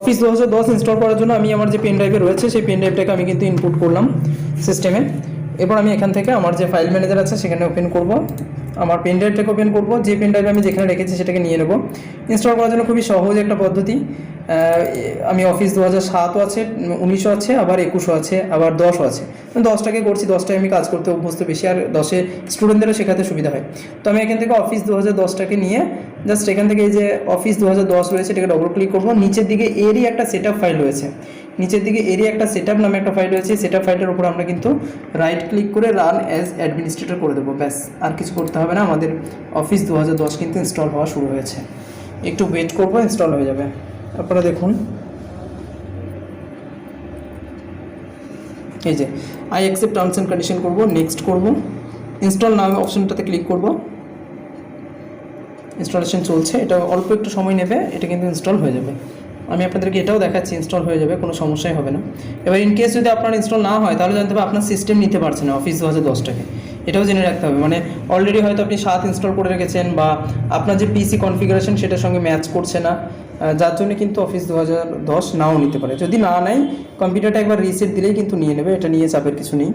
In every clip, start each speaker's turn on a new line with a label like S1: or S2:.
S1: Office দু হাজার দশ ইনস্টল করার জন্য আমি আমার যে পেন ড্রাইভে রয়েছে, সেই পেন ড্রাইভটাকে আমি কিন্তু ইনপুট করলাম সিস্টেমে এরপর আমি এখান থেকে আমার যে ফাইল ম্যানেজার আছে, সেখানে ওপেন করব। আমার পেন ড্রাইভটাকে ওপেন করব। যে পেন ড্রাইভ আমি যেখানে রেখেছি, সেটাকে নিয়ে নেব। ইনস্টল করার জন্য খুবই সহজ একটা পদ্ধতি। আমি অফিস দু হাজার সাতও আছে, উনিশও আছে, আবার একুশও আছে, আবার দশও আছে। দশটাকে করছি, দশটায় আমি কাজ করতে অভ্যস্ত বেশি, আর দশে স্টুডেন্টদেরও শেখাতে সুবিধা হয়। তো আমি এখান থেকে অফিস দু হাজার দশটাকে নিয়ে জাস্ট এখান থেকে এই যে অফিস দু হাজার দশ রয়েছে, এটাকে ডবল ক্লিক করব। নিচের দিকে এরই একটা সেট ফাইল রয়েছে। নিচের দিকে এরই একটা সেট নামে একটা ফাইল রয়েছে। সেট ফাইলটার উপর আমরা কিন্তু রাইট ক্লিক করে রান অ্যাজ অ্যাডমিনিস্ট্রেটর করে দেবো। ব্যাস, আর কিছু করতে হবে না। আমাদের অফিস দু হাজার দশ কিন্তু ইনস্টল হওয়া শুরু হয়েছে। একটু ওয়েট করব ইনস্টল হয়ে যাবে। আপনারা দেখুন। এই যে I accept terms and condition করব নেক্সট করব। ইনস্টল নামে অপশনটাতে ক্লিক করব। ইনস্টলেশন চলছে, এটা অল্প একটু সময় নেবে, এটা কিন্তু ইনস্টল হয়ে যাবে। আমি আপনাদেরকে এটাও দেখাচ্ছি ইনস্টল হয়ে যাবে, কোনো সমস্যাই হবে না। এবার ইন কেস যদি আপনার ইনস্টল না হয়, তাহলে জানতে হবে আপনার সিস্টেম নিতে পারছে না অফিস দু হাজার দশটাকে এটাও জেনে রাখতে হবে মানে অলরেডি হয়তো আপনি সাত ইনস্টল করে রেখেছেন, বা আপনার যে পিসি কনফিগারেশন সেটার সঙ্গে ম্যাচ করছে না যার জন্য কিন্তু অফিস দু হাজার দশ নাও নিতে পারে। যদি না নেয় কম্পিউটারটা একবার রিসেট দিলেই কিন্তু নিয়ে নেবে, এটা নিয়ে চাপের কিছু নেই।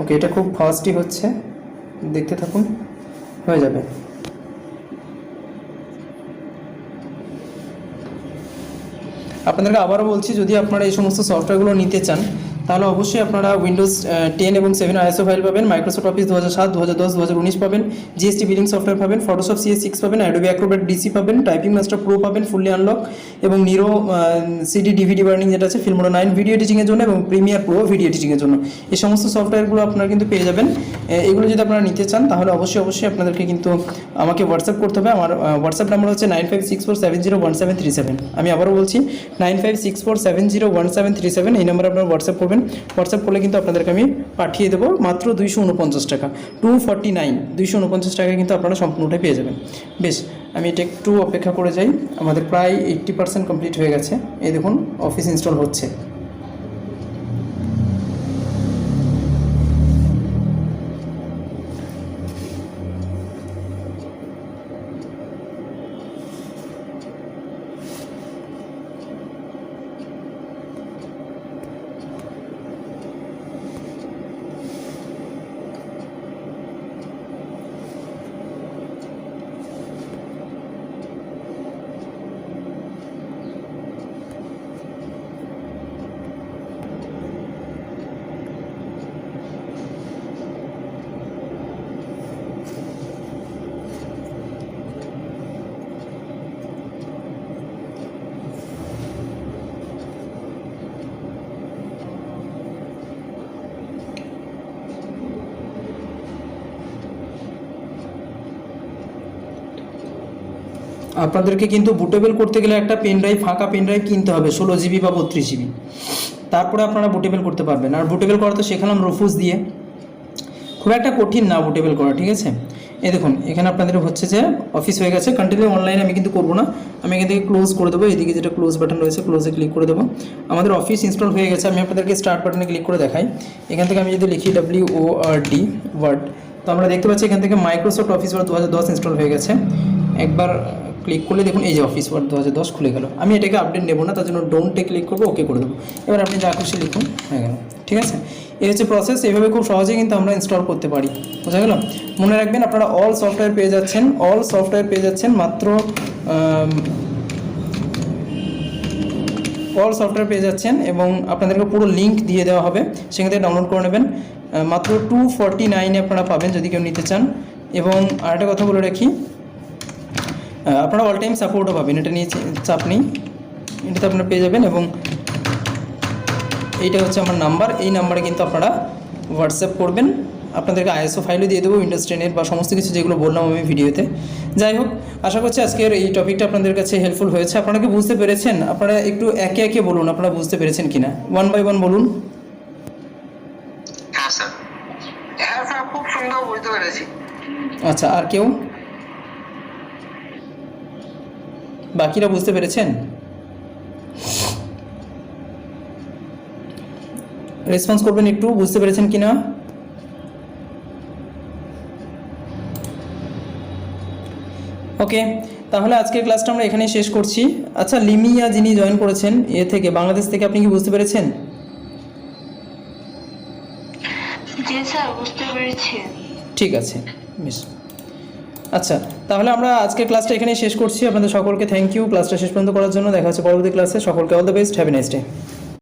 S1: ওকে এটা খুব ফাস্টই হচ্ছে। দেখতে থাকুন, হয়ে যাবে। আপনাদেরকে আবারও বলছি, যদি আপনারা এই সমস্ত সফটওয়্যারগুলো নিতে চান তাহলে অবশ্যই আপনারা উইন্ডোজ টেন এবং সেভেন আইএসও ফাইল পাবেন মাইক্রোসফট অফিস দু হাজার সাত দু হাজার দশ দু হাজার উনিশ পাবেন জিএসটি বিলিং সফটওয়্যার পাবেন ফটোশপ সিএস সিক্স পাবেন অ্যাডোবি অ্যাক্রোবেট ডিসি পাবেন টাইপিং মাস্টার প্রো পাবেন ফুললি আনলক এবং নিরো সিডি ডিভিডি বার্নিং যেটা আছে ফিল্মোডো নাইন ভিডিও এডিটিংয়ের জন্য এবং প্রিমিয়ার প্রো ভিডিও এডিটিংয়ের জন্য। এই সমস্ত সফটওয়্যারগুলো আপনারা কিন্তু পেয়ে যাবেন। এগুলো যদি আপনারা নিতে চান, তাহলে অবশ্যই অবশ্যই আপনাদেরকে কিন্তু আমাকে হোয়াটসঅ্যাপ করতে হবে। আমার হোয়াটসঅ্যাপ নাম্বার হচ্ছে nine five six four seven zero one seven three seven আমি আবারও বলছি nine five six four seven zero one seven three seven এই নাম্বারে আপনারা হোয়াটসঅ্যাপ করবেন হোয়াটসঅ্যাপ করলে কিন্তু আপনাদেরকে আমি পাঠিয়ে দেবো মাত্র দুইশো উনপঞ্চাশ টাকা। টু ফর্টি নাইন দুইশো উনপঞ্চাশ টাকায় কিন্তু আপনারা সম্পূর্ণটাই পেয়ে যাবেন। বেশ, আমি এটা একটু অপেক্ষা করে যাই। আমাদের প্রায় এইট্টি পার্সেন্ট কমপ্লিট হয়ে গেছে। এই দেখুন অফিস ইনস্টল হচ্ছে। আপনাদেরকে কিন্তু বুটেবল করতে গেলে একটা পেন ড্রাইভ ফাঁকা পেন ড্রাইভ কিনতে হবে, ষোলো জিবি বা বত্রিশ জিবি তারপরে আপনারা বুটেবল করতে পারবেন। আর বুটেবল করা তো শেখালাম রফুজ দিয়ে। খুব একটা কঠিন না বুটেবল করা, ঠিক আছে? এ দেখুন, এখানে আপনাদের হচ্ছে যে অফিস হয়ে গেছে। কন্টিনিউ অনলাইনে আমি কিন্তু করব না। আমি এখান থেকে ক্লোজ করে দেবো। এদিকে যেটা ক্লোজ বাটন রয়েছে ক্লোজে ক্লিক করে দেবো। আমাদের অফিস ইনস্টল হয়ে গেছে। আমি আপনাদেরকে স্টার্ট বাটনে ক্লিক করে দেখাই। এখান থেকে আমি যদি লিখি W O R D word তো আমরা দেখতে পাচ্ছি এখান থেকে মাইক্রোসফট অফিস ওয়ার্ড দু হাজার দশ ইনস্টল হয়ে গেছে। একবার ক্লিক করলে দেখুন এই যে অফিস ওয়ার্ড দু হাজার দশ খুলে গেল। আমি এটাকে আপডেট নেব না, তার জন্য ডোন্টে ক্লিক করব ওকে করে দেবো। এবার আপনি যা খুশি লিখুন, হয়ে গেল। ঠিক আছে? এই হচ্ছে প্রসেস এইভাবে খুব সহজেই কিন্তু আমরা ইনস্টল করতে পারি। বোঝা গেল? মনে রাখবেন আপনারা অল সফটওয়্যার পেয়ে যাচ্ছেন অল সফটওয়্যার পেয়ে যাচ্ছেন মাত্র অল সফটওয়্যার পেয়ে যাচ্ছেন এবং আপনাদেরকে পুরো লিঙ্ক দিয়ে দেওয়া হবে। সেখান থেকে ডাউনলোড করে নেবেন। মাত্র টু ফর্টি নাইনে আপনারা পাবেন যদি কেউ নিতে চান। এবং আরেকটা কথা বলে রাখি আপনারা অল টাইম সাপোর্টও পাবেন। এটা নিয়ে চাপ নেই। এটাতে আপনারা পেয়ে যাবেন এবং এইটা হচ্ছে আমার নাম্বার এই নাম্বারে কিন্তু আপনারা হোয়াটসঅ্যাপ করবেন। আপনাদেরকে আইএসও ফাইলও দিয়ে দেবো উইন্ডোজ টেনের বা সমস্ত কিছু যেগুলো বললাম আমি ভিডিওতে। যাই হোক আশা করছি আজকের এই টপিকটা আপনাদের কাছে হেল্পফুল হয়েছে। আপনারা কি বুঝতে পেরেছেন? আপনারা একটু একে একে বলুন আপনারা বুঝতে পেরেছেন কিনা? ওয়ান বাই ওয়ান বলুন।
S2: হ্যাঁ স্যার হ্যাঁ স্যার খুব সুন্দর বুঝতে পেরেছি।
S1: আচ্ছা আর কেউ? বাকিরা বুঝতে পেরেছেন? রেসপন্স করবেন একটু বুঝতে পেরেছেন কি না ওকে তাহলে আজকের ক্লাসটা আমরা এখানেই শেষ করছি। আচ্ছা লিমিয়া যিনি জয়েন করেছেন এ থেকে বাংলাদেশ থেকে আপনি কি বুঝতে পেরেছেন? ঠিক আছে বেশ। আচ্ছা তাহলে আমরা আজকে ক্লাসটা এখানেই শেষ করছি। আপনাদের সকলকে থ্যাংক ইউ ক্লাসটা শেষ পর্যন্ত করার জন্য দেখা হচ্ছে পরবর্তী ক্লাসে সকলকে all the best have a nice day